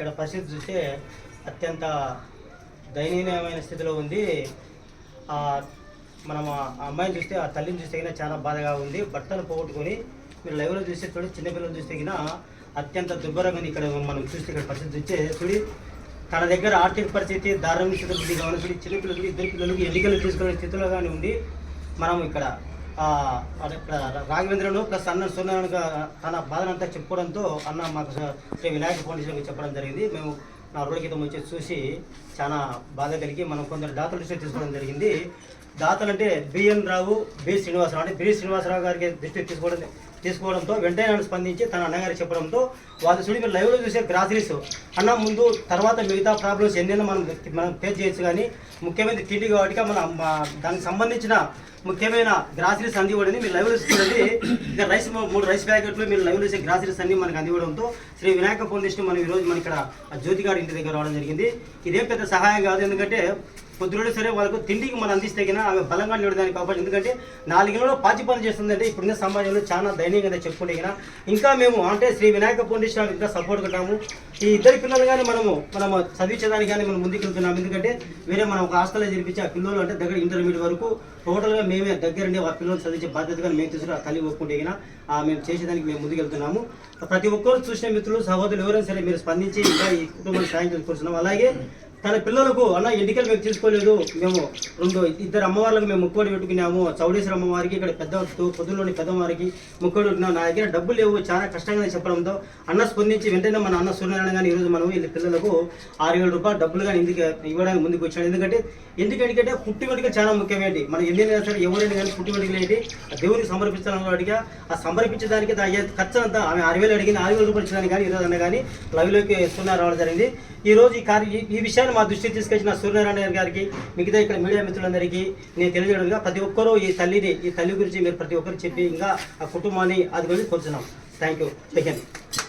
ఇక్కడ పరిస్థితి చూస్తే అత్యంత దయనీయమైన స్థితిలో ఉంది. మనం ఆ అమ్మాయిని చూస్తే ఆ తల్లిని చూస్తే చాలా బాధగా ఉంది. భర్తను పోగొట్టుకొని మీరు లైవ్లో చూస్తే చూడు చిన్నపిల్లలు చూస్తే అత్యంత దుర్భరంగా ఇక్కడ మనం చూస్తే ఇక్కడ పరిస్థితి చూస్తే చూడి తన దగ్గర ఆర్థిక పరిస్థితి దారుణ స్థితిలో ఉంది. కావాలి చూడి చిన్నపిల్లలకి ఇద్దరు పిల్లలకి ఎన్నికలు తీసుకునే స్థితిలో కానీ ఉంది. మనం ఇక్కడ రాఘవేంద్రను ప్లస్ అన్న సూర్యనారాయణ తన బాధనంతా చెప్పుకోవడంతో అన్న మాకు శ్రీ వినాయక ఫౌండేషన్కి చెప్పడం జరిగింది. మేము నా రోజుల క్రితం వచ్చి చూసి చాలా బాధ కలిగి మనం కొందరు డాక్టర్లు తీసుకోవడం జరిగింది. దాతలు అంటే బిఎన్ రావు బి శ్రీనివాసరావు అంటే బి శ్రీనివాసరావు గారికి దృష్టికి తీసుకోవడం తీసుకోవడంతో వెంటనే నన్ను స్పందించి తన అన్నగారికి చెప్పడంతో వాళ్ళు చూడి మీరు లైవ్లో చూసే గ్రాసరీస్. అన్న ముందు తర్వాత మిగతా ప్రాబ్లమ్స్ ఎన్నైనా మనం మనం ఫేస్ చేయొచ్చు కానీ ముఖ్యమైన తిండి కాబట్టి మనం దానికి సంబంధించిన ముఖ్యమైన గ్రాసరీస్ అందివ్వడని మీరు లైవ్ చూడండి. ఇంకా రైస్ మూడు రైస్ ప్యాకెట్లు మీరు లైవ్లో చూసే గ్రాసరీస్ అన్ని మనకు అందివ్వడంతో శ్రీ వినాయక ఫౌండేషన్ మనం ఈరోజు మన ఇక్కడ జ్యోతిగాడి ఇంటి దగ్గర రావడం జరిగింది. ఇదేం పెద్ద సహాయం కాదు. ఎందుకంటే పొద్దున సరే వాళ్ళకు తిండికి మనం అందిస్తే కన్నా ఆమె బలంగా నిలడానికి అవకాశం ఎందుకంటే నాలుగేళ్ళలో పాచి పని చేస్తుందంటే ఇప్పుడున్న సమాజంలో చాలా దయనీయంగా చెప్పుకుంటే గిన ఇంకా మేము అంటే శ్రీ వినాయక ఫౌండేషన్ ఇంకా సపోర్ట్ ఉంటాము ఈ ఇద్దరు పిల్లలు కానీ మనము మనము చదివించడానికి కానీ మనం ముందుకు ఎందుకంటే వేరే మనం ఒక హాస్టల్లో జరిపించి ఆ పిల్లలు అంటే దగ్గర ఇంటర్మీడియట్ వరకు టోటల్గా మేమే దగ్గరండి ఆ పిల్లలు చదివించే బాధ్యత కానీ మేము తీసుకుని ఆ తల్లి ఒప్పుకుంటే ఆ మేము చేసేదానికి మేము ముందుకు వెళ్తున్నాము. ప్రతి ఒక్కరు చూసిన మిత్రులు సహోదరులు ఎవరైనా సరే మీరు స్పందించి ఇంకా ఈ కుటుంబానికి సాయం చేసుకుంటున్నాం అలాగే తన పిల్లలకు అన్న ఎన్నికలు మేము తీసుకోలేదు మేము రెండు ఇద్దరు అమ్మవార్లకు మేము ముక్కోడి పెట్టుకున్నాము చౌడేశ్వర అమ్మవారికి ఇక్కడ పెద్ద పొద్దులోని పెద్దవారికి ముక్కోడి పెట్టుకున్నాము నా దగ్గర డబ్బులు లేవు చాలా కష్టంగా చెప్పడంతో అన్న స్పందించి వెంటనే మన అన్న సూర్యనారాయణ కానీ ఈరోజు మనం వీళ్ళ పిల్లలకు ఆరు వేల రూపాయలు డబ్బులు కానీ ఎందుకు ఇవ్వడానికి ముందుకు వచ్చాడు. ఎందుకంటే ఎందుకంటే పుట్టి వెంటక చాలా ముఖ్యమేంటి మనం ఎన్నైనా సరే ఎవరైనా కానీ పుట్టి వెంటకలు ఏంటి? దేవునికి సమర్పించాలని అడిగా ఆ సమర్పించడానికి దా- అయ్యే ఖర్చు అంతా ఆమె ఆరు వేలు అడిగింది ఆరు వేల రూపాయలు ఇచ్చడానికి కానీ ఈరోజు అన్న కానీ లవ్లోకి సున్నా రావడం జరిగింది. ఈ రోజు ఈ కార్య ఈ- విషయాన్ని విషయాన్ని మా దృష్టికి తీసుకొచ్చిన సూర్యనారాయణ గారికి మిగతా ఇక్కడ మీడియా మిత్రులందరికీ నేను తెలియజేయడంగా ప్రతి ఒక్కరూ ఈ తల్లిని ఈ తల్లి గురించి మీరు ప్రతి ఒక్కరు చెప్పి ఇంకా ఆ కుటుంబాన్ని అది గురించి కోరుతున్నాం థ్యాంక్ యూ